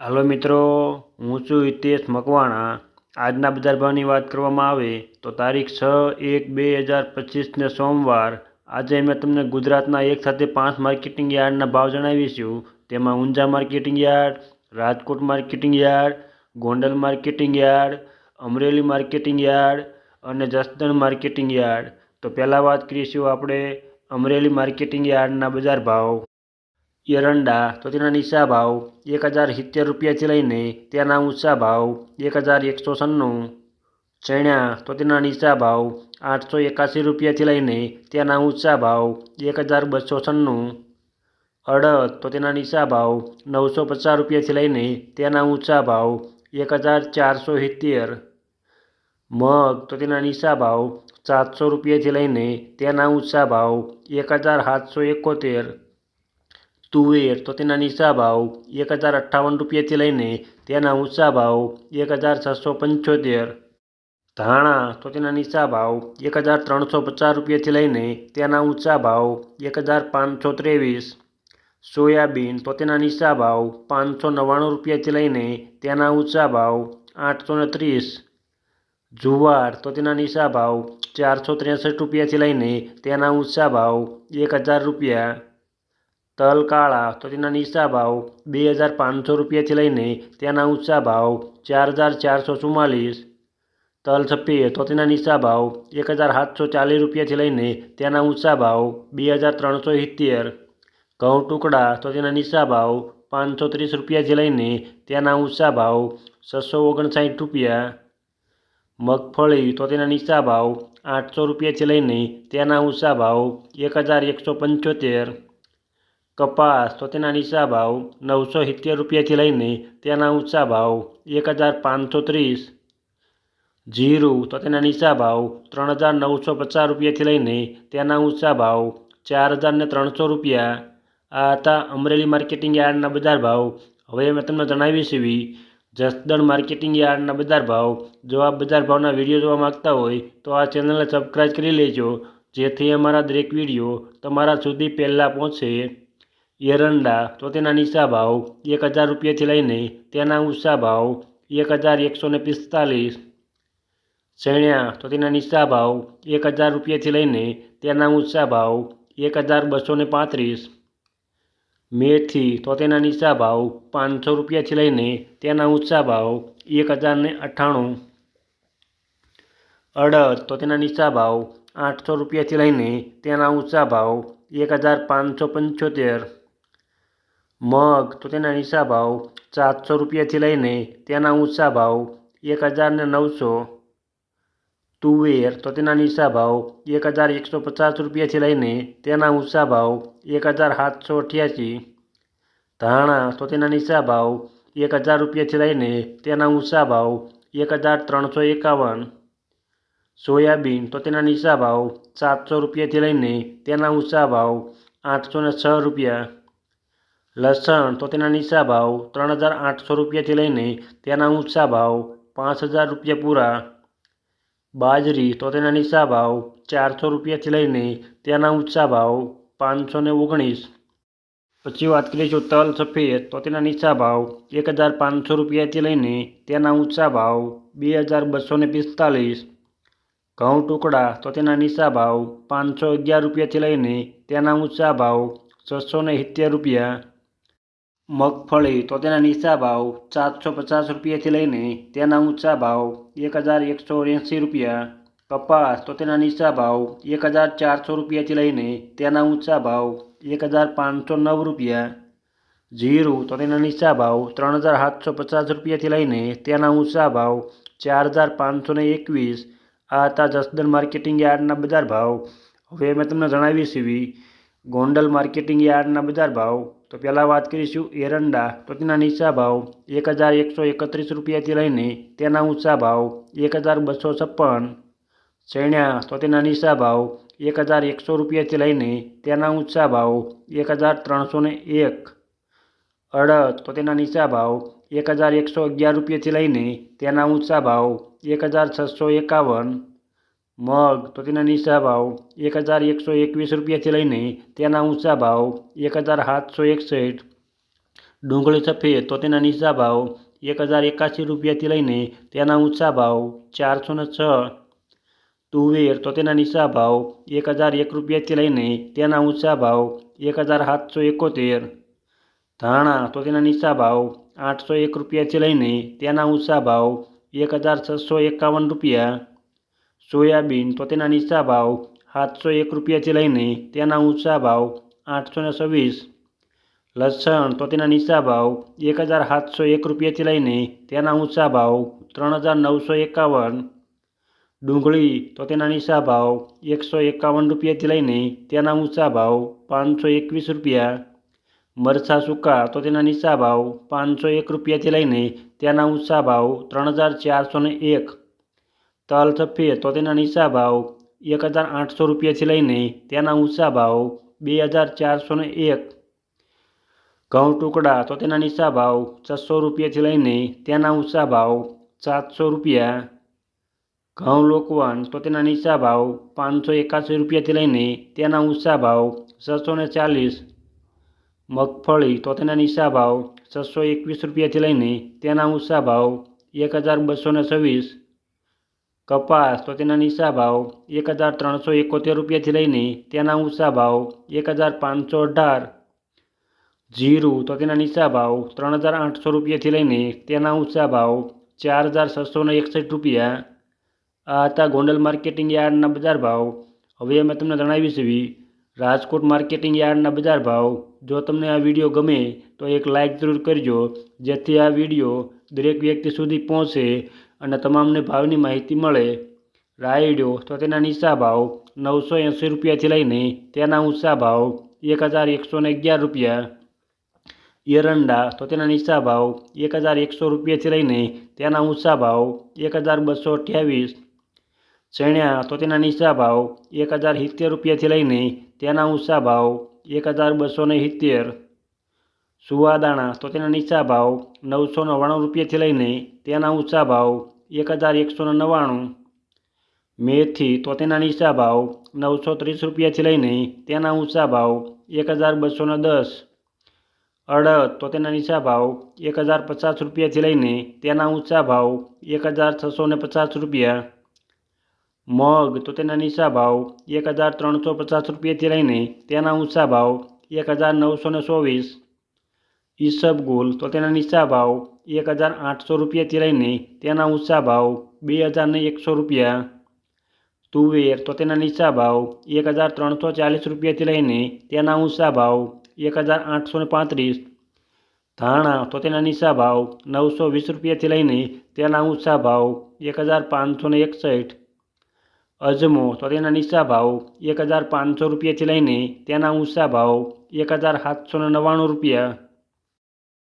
હાલો મિત્રો, હું છું હિતેશ મકવાણા. આજના બજાર ભાવની વાત કરવામાં આવે તો તારીખ છ એક બે હજાર પચીસને સોમવાર. આજે મેં તમને ગુજરાતના એક સાથે પાંચ માર્કેટિંગ યાર્ડના ભાવ જણાવીશું તેમાં Unjha marketing yard, Rajkot marketing yard, Gondal marketing yard, Amreli marketing yard અને જસદણ માર્કેટિંગ યાર્ડ. તો પહેલાં વાત કરીશું આપણે અમરેલી માર્કેટિંગ યાર્ડના બજાર ભાવ એરંડા, તો તેના નીચા ભાવ એક હજાર સિત્તેર રૂપિયાથી લઈને તેના ઊંચા ભાવ એક હજાર એકસો છન્નું. ચણા તો તેના નીચા ભાવ આઠસો એકાસી રૂપિયાથી લઈને તેના ઊંચા ભાવ એક હજાર બસો છન્નું. અડદ, તો તેના નીચા ભાવ નવસો પચાસ રૂપિયાથી લઈને તેના ઊંચા ભાવ એક હજાર ચારસો સિત્તેર. મગ, તો તેના નીચા ભાવ સાતસો રૂપિયાથી લઈને તેના ઊંચા ભાવ એક હજાર સાતસો એકોતેર. તુવેર તો તેના નીચા ભાવ એક હજાર અઠ્ઠાવન રૂપિયાથી લઈને તેના ઊંચા ભાવ એક હજાર છસો પંચોતેર. ધાણા તો તેના નીચા ભાવ એક હજાર ત્રણસો પચાસ રૂપિયાથી લઈને તેના ઊંચા ભાવ એક હજાર પાંચસો ત્રેવીસ. સોયાબીન તો તેના નીચા ભાવ પાંચસો નવ્વાણું રૂપિયાથી લઈને તેના ઊંચા ભાવ આઠસો ત્રીસ. જુવાર તો તેના નીચા ભાવ ચારસો ત્રેસઠ રૂપિયાથી લઈને તેના ઊંચા ભાવ એક હજાર રૂપિયા. તલ કાળા, તો તેના નીચા ભાવ બે હજાર પાંચસો રૂપિયાથી લઈને તેના ઊંચા ભાવ ચાર હજાર ચારસો ચુમ્માલીસ. તલ સફેદ તો તેના નીચા ભાવ એક હજાર સાતસો ચાલીસ રૂપિયાથી લઈને તેના ઊંચા ભાવ બે હજાર ત્રણસો સિત્તેર. ઘઉં ટુકડા, તો તેના નીચા ભાવ પાંચસો ત્રીસ રૂપિયાથી લઈને તેના ઊંચા ભાવ છસો ઓગણસાઠ રૂપિયા. મગફળી, તો તેના નીચા ભાવ આઠસો રૂપિયાથી લઈને તેના ઊંચા ભાવ એક હજાર એકસો પંચોતેર. કપાસ તો તેના નીચા ભાવ નવસો સિત્તેર રૂપિયાથી લઈને તેના ઊંચા ભાવ એક હજાર પાંચસો ત્રીસ. જીરું તો તેના નીચા ભાવ ત્રણ હજાર નવસો પચાસ રૂપિયાથી લઈને તેના ઊંચા ભાવ ચાર હજાર ને ત્રણસો રૂપિયા. આ હતા અમરેલી માર્કેટિંગ યાર્ડના બજાર ભાવ. હવે મેં તમને જણાવીશ એવી જસદણ માર્કેટિંગ યાર્ડના બજાર ભાવ. જો આ બજાર ભાવના વીડિયો જોવા માગતા હોય તો આ ચેનલને સબસ્ક્રાઈબ કરી લેજો, જેથી અમારા દરેક વીડિયો તમારા સુધી પહેલાં પહોંચે. એરંડા તો તેના નીચા ભાવ એક હજાર રૂપિયાથી લઈને તેના ઊંચા ભાવ એક હજાર એકસો ને પિસ્તાલીસ. ચણ્યા તો તેના નીચા ભાવ એક હજાર રૂપિયાથી લઈને તેના ઊંચા ભાવ એક હજાર બસો ને પાંત્રીસ. મેથી તો તેના નીચા ભાવ પાંચસો રૂપિયાથી લઈને તેના ઊંચા ભાવ એક હજાર ને અઠ્ઠાણું. અડદ તો તેના નીચા ભાવ આઠસો રૂપિયાથી લઈને તેના ઊંચા ભાવ એક હજાર પાંચસો પંચોતેર. મગ તો તેના નીચા ભાવ સાતસો રૂપિયાથી લઈને તેના ઊંચા ભાવ એક હજારને નવસો. તુવેર તો તેના નીચા ભાવ એક હજાર એકસો પચાસ રૂપિયાથી લઈને તેના ઊંચા ભાવ એક હજાર સાતસો અઠ્યાસી. ધાણા તો તેના નીચા ભાવ એક હજાર રૂપિયાથી લઈને તેના ઊંચા ભાવ એક હજાર ત્રણસો એકાવન. સોયાબીન તો તેના નીચા ભાવ સાતસો રૂપિયાથી લઈને તેના ઊંચા ભાવ આઠસો છ રૂપિયા. લસણ તો તેના નીચા ભાવ ત્રણ હજાર આઠસો રૂપિયાથી લઈને તેના ઊંચા ભાવ પાંચ હજાર રૂપિયા પૂરા. બાજરી તો તેના નીચા ભાવ ચારસો રૂપિયાથી લઈને તેના ઊંચા ભાવ પાંચસો ને ઓગણીસ. પછી વાત કરીશું તલ સફેદ તો તેના નીચા ભાવ એક હજાર પાંચસો રૂપિયાથી લઈને તેના ઊંચા ભાવ બે હજાર બસો ને પિસ્તાલીસ. ઘઉં ટુકડા તો તેના નીચા ભાવ પાંચસો અગિયાર રૂપિયાથી લઈને તેના ઊંચા ભાવ છસો ને સિત્તેર રૂપિયા. મગફળી તો તેના નીચા ભાવ સાતસો પચાસ રૂપિયાથી લઈને તેના ઊંચા ભાવ એક હજાર એકસો એંસી રૂપિયા. કપાસ તો તેના નીચા ભાવ એક હજાર ચારસો રૂપિયાથી લઈને તેના ઊંચા ભાવ એક હજાર પાંચસો નવ રૂપિયા. જીરું તો તેના નીચા ભાવ ત્રણ હજાર સાતસો પચાસ રૂપિયાથી લઈને તેના ઊંચા ભાવ ચાર હજાર પાંચસો એકવીસ. આ હતા જસદન માર્કેટિંગ યાર્ડના બજાર ભાવ. હવે મેં તમને જણાવીશ એવી ગોંડલ માર્કેટિંગ યાર્ડના બજાર ભાવ. તો પહેલાં વાત કરીશું એરંડા. તો તેના નીચા ભાવ એક હજાર એકસો એકત્રીસ રૂપિયાથી લઈને તેના ઊંચા ભાવ એક હજાર બસો છપ્પન. ચણ્યા તો તેના નીચા ભાવ એક હજાર એકસો રૂપિયાથી લઈને તેના ઊંચા ભાવ એક હજાર ત્રણસો ને એક. અડદ તો તેના નીચા ભાવ એક હજાર એકસો અગિયાર રૂપિયાથી લઈને તેના ઊંચા ભાવ એક હજાર છસો એકાવન. મગ તો તેના નીચા ભાવ એક હજાર એકસો એકવીસ રૂપિયાથી લઈને તેના ઊંચા ભાવ એક હજાર સાતસો એકસઠ ડુંગળી સફેદ તો તેના નીચા ભાવ એક હજાર એકાસી રૂપિયાથી લઈને તેના ઊંચા ભાવ ચારસો ને છ તુવેર તો તેના નીચા ભાવ એક હજાર એક રૂપિયાથી લઈને તેના ઊંચા ભાવ એક હજાર સાતસો એકોતેર ધાણા તો તેના નીચા ભાવ આઠસો એક રૂપિયાથી લઈને તેના ઊંચા ભાવ એક હજાર છસો એકાવન રૂપિયા સોયાબીન તો તેના નીચા ભાવ સાતસો એક રૂપિયાથી લઈને તેના ઊંચા ભાવ આઠસો ને છવ્વીસ. લસણ તો તેના નીચા ભાવ એક હજાર સાતસો એક રૂપિયાથી લઈને તેના ઊંચા ભાવ ત્રણ હજાર નવસો એકાવન. ડુંગળી તો તેના નીચા ભાવ એકસો એકાવન રૂપિયાથી લઈને તેના ઊંચા ભાવ પાંચસો એકવીસ રૂપિયા. મરચાં સૂકા તો તેના નીચા ભાવ પાંચસો એક રૂપિયાથી લઈને તેના ઊંચા ભાવ ત્રણ હજાર ચારસો એક. તલ સફેદ તો તેના નીચા ભાવ એક હજાર આઠસો રૂપિયાથી લઈને તેના ઊંચા ભાવ બે હજાર ચારસો ને એક. ઘઉં ટુકડા તો તેના નીચા ભાવ છસો રૂપિયાથી લઈને તેના ઊંચા ભાવ સાતસો રૂપિયા. ઘઉં લોકવન તો તેના નીચા ભાવ પાંચસો એકાસી રૂપિયાથી લઈને તેના ઊંચા ભાવ છસો ને ચાલીસ. મગફળી તો તેના નીચા ભાવ છસો એકવીસ રૂપિયાથી લઈને તેના ઊંચા ભાવ એક હજાર બસો ને છવ્વીસ. કપાસ તો તેના નીચા ભાવ એક હજાર ત્રણસો એકોતેર રૂપિયાથી લઈને તેના ઊંચા ભાવ એક હજાર પાંચસો અઢાર. જીરું તો તેના નીચા ભાવ ત્રણ હજાર આઠસો રૂપિયાથી લઈને તેના ઊંચા ભાવ ચાર હજાર છસો ને એકસઠ રૂપિયા. આ હતા ગોંડલ માર્કેટિંગ યાર્ડના બજાર ભાવ. હવે અમે તમને જણાવીશ એવી રાજકોટ માર્કેટિંગ યાર્ડના બજાર ભાવ. જો તમને આ વીડિયો ગમે તો એક લાઇક જરૂર કરજો, જેથી આ વીડિયો દરેક વ્યક્તિ સુધી પહોંચે. અને તમામને ભાવની માહિતી મળે, રાયડો તો તેના નીચા ભાવ નવસો એંસી રૂપિયાથી લઈને તેના ઊંચા ભાવ એક હજાર એકસો ને અગિયાર રૂપિયા. એરંડા તો તેના નીચા ભાવ એક હજાર એકસો રૂપિયાથી લઈને તેના ઊંચા ભાવ એક હજાર બસો અઠ્યાવીસ. ચણ્યા તો તેના નીચા ભાવ એક હજાર સિત્તેર રૂપિયાથી લઈને તેના ઊંચા ભાવ એક હજાર બસો ને સિત્તેર. સુવાદાણા તો તેના નીચા ભાવ નવસો નવ્વાણું રૂપિયાથી લઈને તેના ઊંચા ભાવ એક હજાર એકસો નવ્વાણું. મેથી તો તેના નીચા ભાવ નવસો ત્રીસ રૂપિયાથી લઈને તેના ઊંચા ભાવ એક હજાર બસો દસ. અડદ તો તેના નીચા ભાવ એક હજાર પચાસ રૂપિયાથી લઈને તેના ઊંચા ભાવ એક હજાર છસો પચાસ રૂપિયા. મગ તો તેના નીચા ભાવ એક હજાર ત્રણસો પચાસ રૂપિયાથી લઈને તેના ઊંચા ભાવ એક હજાર નવસો ચોવીસ. ઈસબગુલ તો તેના નીચા ભાવ એક હજાર આઠસો રૂપિયાથી લઈને તેના ઊંચા ભાવ બે હજાર ને એકસો રૂપિયા. તુવેર તો તેના નીચા ભાવ એક હજાર ત્રણસો ચાલીસ રૂપિયાથી લઈને તેના ઊંચા ભાવ એક હજાર આઠસો પાંત્રીસ. ધાણા તો તેના નીચા ભાવ નવસો વીસ રૂપિયાથી લઈને તેના ઊંચા ભાવ એક હજાર પાંચસો એકસઠ. અજમો તો તેના નીચા ભાવ એક હજાર પાંચસો રૂપિયાથી લઈને તેના ઊંચા ભાવ એક હજાર સાતસો નવ્વાણું રૂપિયા.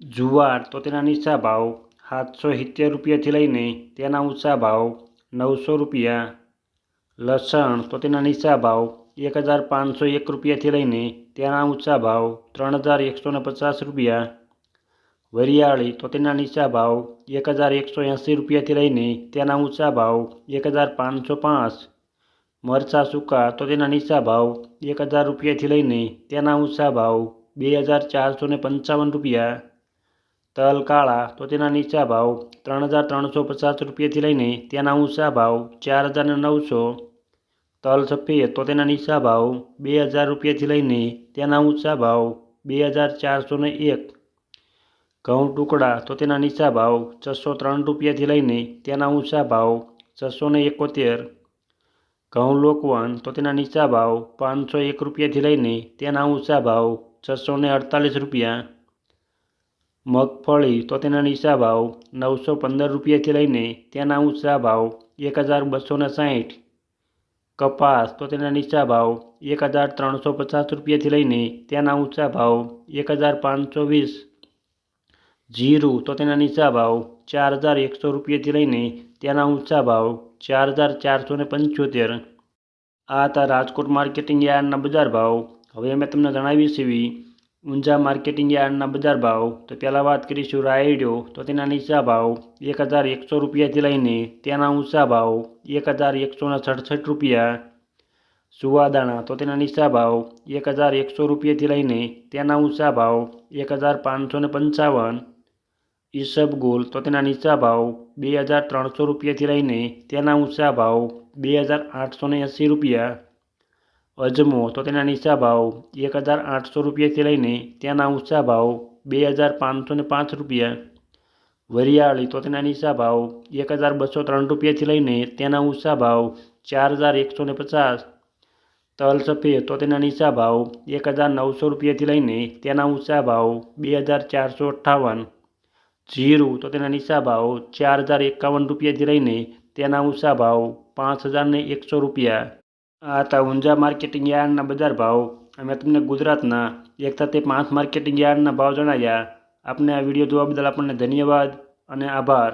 જુવાર તો તેના નીચા ભાવ સાતસો સિત્તેર રૂપિયાથી લઈને તેના ઊંચા ભાવ નવસો રૂપિયા. લસણ તો તેના નીચા ભાવ એક હજાર પાંચસો એક રૂપિયાથી લઈને તેના ઊંચા ભાવ ત્રણ હજાર એકસો ને પચાસ રૂપિયા. વરિયાળી તો તેના નીચા ભાવ એક હજાર એકસો એંસી રૂપિયાથી લઈને તેના ઊંચા ભાવ એક હજાર પાંચસો પાંચ. મરચાં સૂકા તો તેના નીચા ભાવ એક હજાર રૂપિયાથી લઈને તેના ઊંચા ભાવ બે હજાર ચારસો ને પંચાવન રૂપિયા. તલ કાળા, તો તેના નીચા ભાવ ત્રણ હજાર ત્રણસો પચાસ રૂપિયાથી લઈને તેના ઊંચા ભાવ ચાર હજાર નવસો. તલ સફેદ, તો તેના નીચા ભાવ બે હજાર રૂપિયાથી લઈને તેના ઊંચા ભાવ બે હજાર ચારસો ને એક. ઘઉં ટુકડા, તો તેના નીચા ભાવ છસો ત્રણ રૂપિયાથી લઈને તેના ઊંચા ભાવ છસો ને એકોતેર. ઘઉં લોકવન, તો તેના નીચા ભાવ પાંચસો એક રૂપિયાથી લઈને તેના ઊંચા ભાવ છસો અડતાલીસ રૂપિયા. મગફળી તો તેના નીચા ભાવ નવસો પંદર રૂપિયાથી લઈને તેના ઊંચા ભાવ એક હજાર બસો ને સાઠ કપાસ તો તેના નીચા ભાવ એક હજાર ત્રણસો પચાસ રૂપિયાથી લઈને તેના ઊંચા ભાવ એક હજાર પાંચસો વીસ. જીરું તો તેના નીચા ભાવ ચાર હજાર એકસો રૂપિયાથી લઈને તેના ઊંચા ભાવ ચાર હજાર ચારસો ને પંચોતેર. આ હતા રાજકોટ માર્કેટિંગ યાર્ડના બજાર ભાવ. હવે અમે તમને જણાવીએ એવી ઊંઝા માર્કેટિંગ યાર્ડના બજાર ભાવ, તો પહેલાં વાત કરીશું રાયડો તો તેના નીચા ભાવ એક હજાર એકસો રૂપિયાથી લઈને તેના ઊંચા ભાવ એક હજાર એકસો ને સડસઠ રૂપિયા. સુવાદાણા, તો તેના નીચા ભાવ એક હજાર એકસો રૂપિયાથી લઈને તેના ઊંચા ભાવ એક હજાર પાંચસો ને પંચાવન. ઈસબગુલ, તો તેના નીચા ભાવ બે હજાર ત્રણસો રૂપિયાથી લઈને તેના ઊંચા ભાવ બે હજાર આઠસો એંસી રૂપિયા. અજમો તો તેના નીચા ભાવ એક હજાર આઠસો રૂપિયાથી લઈને તેના ઊંચા ભાવ બે હજાર પાંચસો ને પાંચ રૂપિયા. વરિયાળી તો તેના નીચા ભાવ એક હજાર બસો ત્રણ રૂપિયાથી લઈને તેના ઊંચા ભાવ ચાર હજાર એકસો ને પચાસ. તલ સફેદ તો તેના નીચા ભાવ એક હજાર નવસો રૂપિયાથી લઈને તેના ઊંચા ભાવ બે હજાર ચારસો અઠ્ઠાવન. જીરું તો તેના નીચા ભાવ ચાર હજાર એકાવન રૂપિયાથી લઈને તેના ઊંચા ભાવ પાંચ હજાર એકસો રૂપિયા. આ હતા ઊંઝા માર્કેટિંગ યાર્ડના બજાર ભાવ. અમે તમને ગુજરાતના એક સાથે પાંચ માર્કેટિંગ યાર્ડના ભાવ જણાવ્યા. આપને આ વીડિયો જોવા બદલ આપણને ધન્યવાદ અને આભાર.